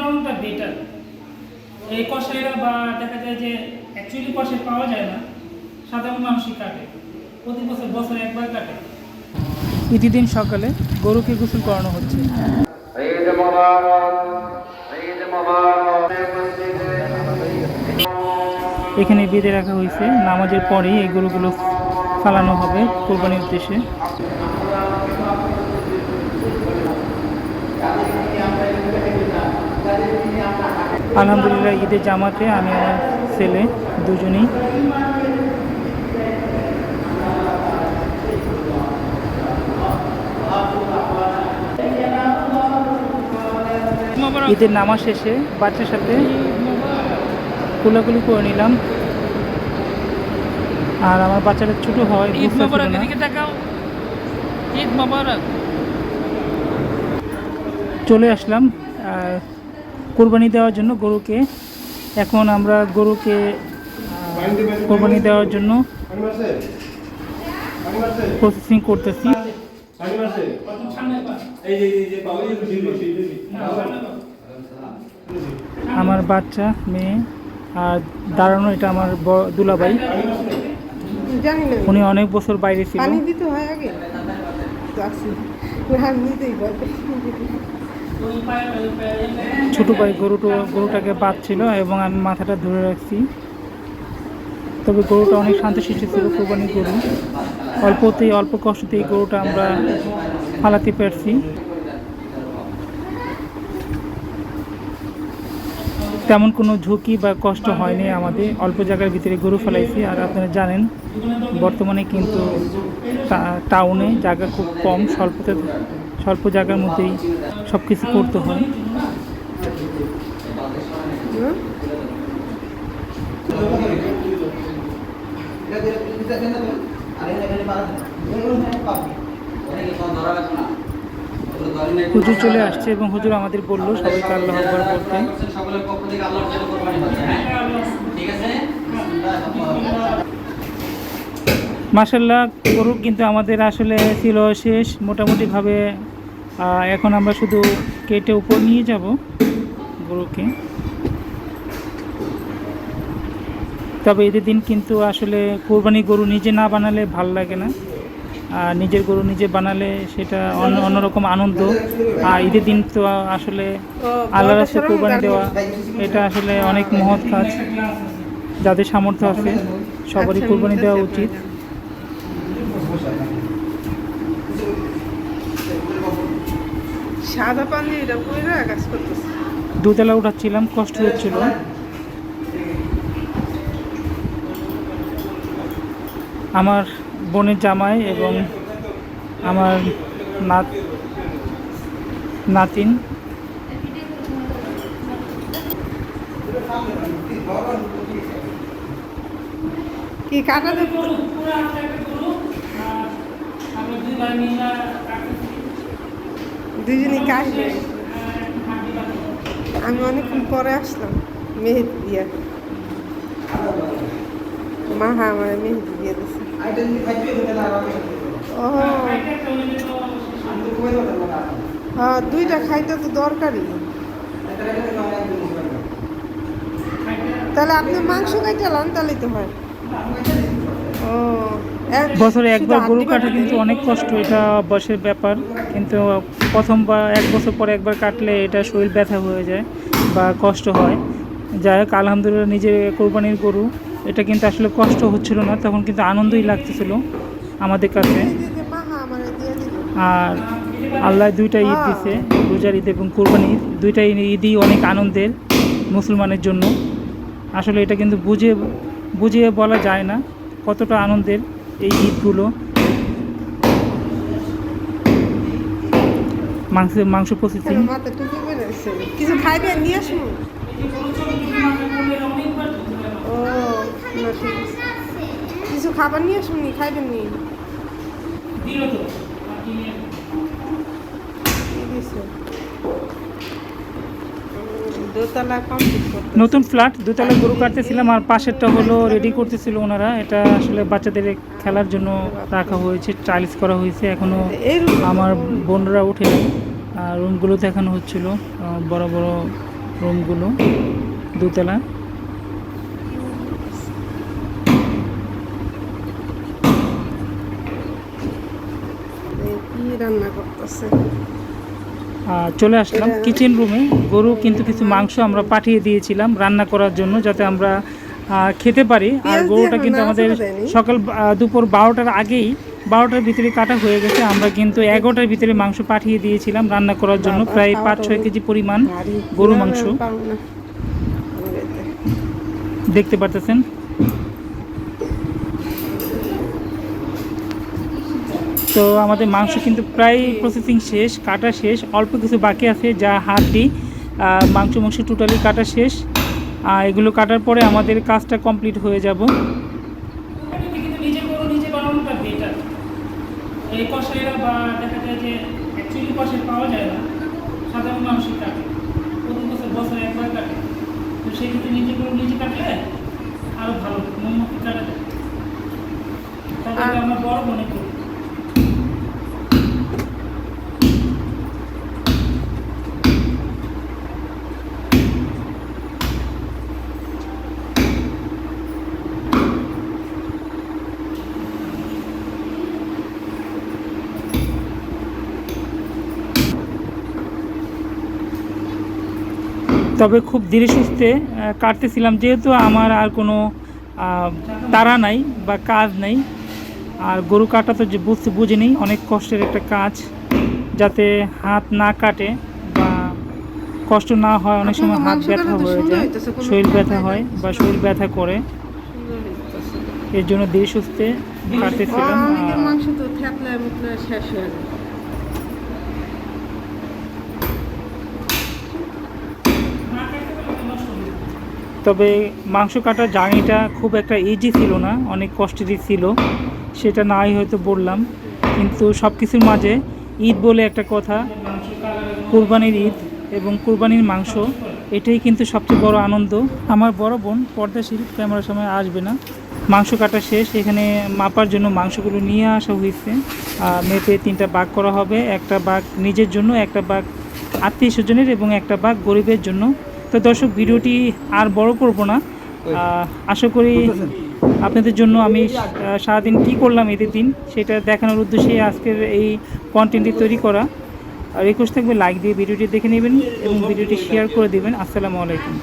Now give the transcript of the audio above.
চলনটা better এই কষাইরা বা দেখা যায় যে অ্যাকচুয়ালি কষাই পাওয়া যায় না, সাধারণ মানুষই কাটে। প্রতি বছর বছরে একবার কাটে। ইতিদিন সকালে গরুকে গোসল করানো হচ্ছে। এখানে বেঁধে রাখা হয়েছে। নামাজের পরেই এই গরুগুলো ফালানো হবে কোরবানির উদ্দেশ্যে। আলহামদুলিল্লাহ ঈদের জামাতে আমি আমার ছেলে দুজনেই। ঈদের নামাজ শেষে বাচ্চার সাথে কোলাকুলি করে নিলাম। আর আমার বাচ্চাটা ছোট হয় ঈদ ঈদ চলে আসলাম আর কোরবানি দেওয়ার জন্য গরুকে, এখন আমরা গরুকে কোরবানি দেওয়ার জন্য প্রসেসিং করতেছি। আমার বাচ্চা, মেয়ে, আর দাঁড়ানো এটা আমার জানি উনি অনেক বছর বাইরে ছিল। ছোট ভাই গরুটো, গরুটাকে বাঁধছিল এবং আমি মাথাটা ধরে রাখছি। তবে গরুটা অনেক শান্তশিষ্ট ছিল কোরবানি গরু। অল্পতেই, অল্প কষ্টতেই গরুটা আমরা ফালাতে পারছি। তেমন কোনো ঝুঁকি বা কষ্ট হয়নি আমাদের। অল্প জায়গার ভিতরে গরু ফেলাইছি, আর আপনারা জানেন, বর্তমানে কিন্তু টাউনে জায়গা খুব কম, স্বল্পতে স্বল্প জায়গার মধ্যেই সব কিছু করতে হয়। হুজুর চলে আসছে এবং হুজুর আমাদের বলল, সবাইকে আল্লাহ আকবর বলতে সকলের পক্ষ থেকে আল্লাহর জন্য কোরবানি হচ্ছে হ্যাঁ ঠিক আছে মাসাল্লাহ গরু কিন্তু আমাদের আসলে ছিল শেষ মোটামুটিভাবে। এখন আমরা শুধু কেটে উপর নিয়ে যাব গরুকে। তবে ঈদের দিন কিন্তু আসলে কোরবানি গরু নিজে না বানালে ভালো লাগে না। আর নিজের গরু নিজে বানালে সেটা অন্য, অন্যরকম আনন্দ। আর ঈদের দিন তো আসলে আল্লাহ রাস্তায় কোরবানি দেওয়া, এটা আসলে অনেক মহৎ কাজ। যাদের সামর্থ্য আছে, সবারই কোরবানি দেওয়া উচিত। সাদা পানি এটা পয়রা কাজ করতেছে। দোতলা উঠাচ্ছিলাম কষ্ট হচ্ছিল। আমার বোনের জামাই এবং আমার নাত নাতিন। কি কাটা দেবো? দুজনে কাটবে আমি অনেকক্ষণ পরে আসলাম, মেহেদি দিয়া। মা হ্যাঁ আমার মেহেদি দিয়ে দিচ্ছে ও। হ্যাঁ দুইটা খাইতে তো দরকারই। তাহলে আপনি মাংস খাইতে লান তাহলে তো হয়। বছরে একবার গরু কাটা কিন্তু অনেক কষ্ট এটা অভ্যাসের ব্যাপার। কিন্তু প্রথম বা এক বছর পরে একবার কাটলে এটা শরীর ব্যথা হয়ে যায় বা কষ্ট হয়। যাই হোক আলহামদুলিল্লাহ নিজের কোরবানির গরু। এটা কিন্তু আসলে কষ্ট হচ্ছিল না তখন কিন্তু আনন্দই লাগতেছিল আমাদের কাছে। হ্যাঁ আর আল্লাহ দুইটা ঈদ দিছে রোজার ঈদ এবং কোরবানি ঈদ। দুইটা ঈদই অনেক আনন্দের মুসলমানের জন্য। আসলে এটা কিন্তু বুঝে বুঝিয়ে বলা যায় না কতটা আনন্দের। এই ঈদগুলো। মাংস মাংস প্রসেসিং কিছু খাইবে? নিয়ে আসুন কিছু খাবার নিয়ে আসুন নি? খাইবেন নি? দিছে? উম, দোতলা কমপ্লিট করতে নতুন ফ্ল্যাট দুতলা গরু কাটতেছিলাম আর পাশেরটা হলো রেডি করতেছিল ওনারা। এটা আসলে বাচ্চাদের খেলার জন্য রাখা হয়েছে টাইলস করা হয়েছে। এখনও এই আমার বোনরা উঠে আর রুমগুলো দেখানো হচ্ছিল বড় বড় রুমগুলো দোতলা। রান্না করতেছে? চলে আসলাম কিচেন রুমে গরু কিন্তু কিছু মাংস আমরা পাঠিয়ে দিয়েছিলাম রান্না করার জন্য যাতে আমরা খেতে পারি। আর গরুটা কিন্তু আমাদের সকাল দুপুর বারোটার আগেই বারোটার ভিতরে কাটা হয়ে গেছে। আমরা কিন্তু এগারোটার ভিতরে মাংস পাঠিয়ে দিয়েছিলাম রান্না করার জন্য। প্রায় পাঁচ ছয় কেজি পরিমাণ গরু মাংস। দেখতে পারতেছেন? তো আমাদের মাংস কিন্তু প্রায় প্রসেসিং শেষ, কাটা শেষ, অল্প কিছু বাকি আছে, যা হাড্ডি মাংস মাংস টোটালি কাটা শেষ। আর এগুলো কাটার পরে আমাদের কাজটা কমপ্লিট হয়ে যাব। আরও ভালো মোমোকে কাটা যায় আর- আমরা বড় মনে করি তবে খুব ধীরে সুস্থে কাটতেছিলাম। যেহেতু আমার আর কোনো তাড়া নাই বা কাজ নাই আর গরু কাটা তো যে বুঝতে বুঝিনি অনেক কষ্টের একটা কাজ যাতে হাত না কাটে বা কষ্ট না হয় অনেক সময় হাত ব্যথা হয়ে যায় শরীর ব্যথা হয় বা শরীর ব্যথা করে। এর জন্য ধীরে সুস্থে কাটতেছিলাম শেষ হয়ে যায়। তবে মাংস কাটার জার্নিটা খুব একটা ইজি ছিল না, অনেক কষ্টেরই ছিল, সেটা নাই হয়তো বললাম। কিন্তু সব কিছুর মাঝে ঈদ বলে একটা কথা, কুরবানির ঈদ এবং কুরবানির মাংস, এটাই কিন্তু সবচেয়ে বড় আনন্দ। আমার বড় বোন পর্দা পর্দাশীল ক্যামেরার সময় আসবে না। মাংস কাটা শেষ, এখানে মাপার জন্য মাংসগুলো নিয়ে আসা হয়েছে। মেপে তিনটা বাঘ করা হবে, একটা বাঘ নিজের জন্য, একটা বাঘ আত্মীয় স্বজনের এবং একটা বাঘ গরিবের জন্য। তো দর্শক ভিডিওটি আর বড় করব না। আশা করি আপনাদের জন্য আমি সারাদিন কী করলাম এদের দিন সেটা দেখানোর উদ্দেশ্যে আজকের এই কন্টেন্টটি তৈরি করা। আর রিকোয়েস্ট থাকবে লাইক দিয়ে ভিডিওটি দেখে নেবেন এবং ভিডিওটি শেয়ার করে দেবেন। আসসালামু আলাইকুম।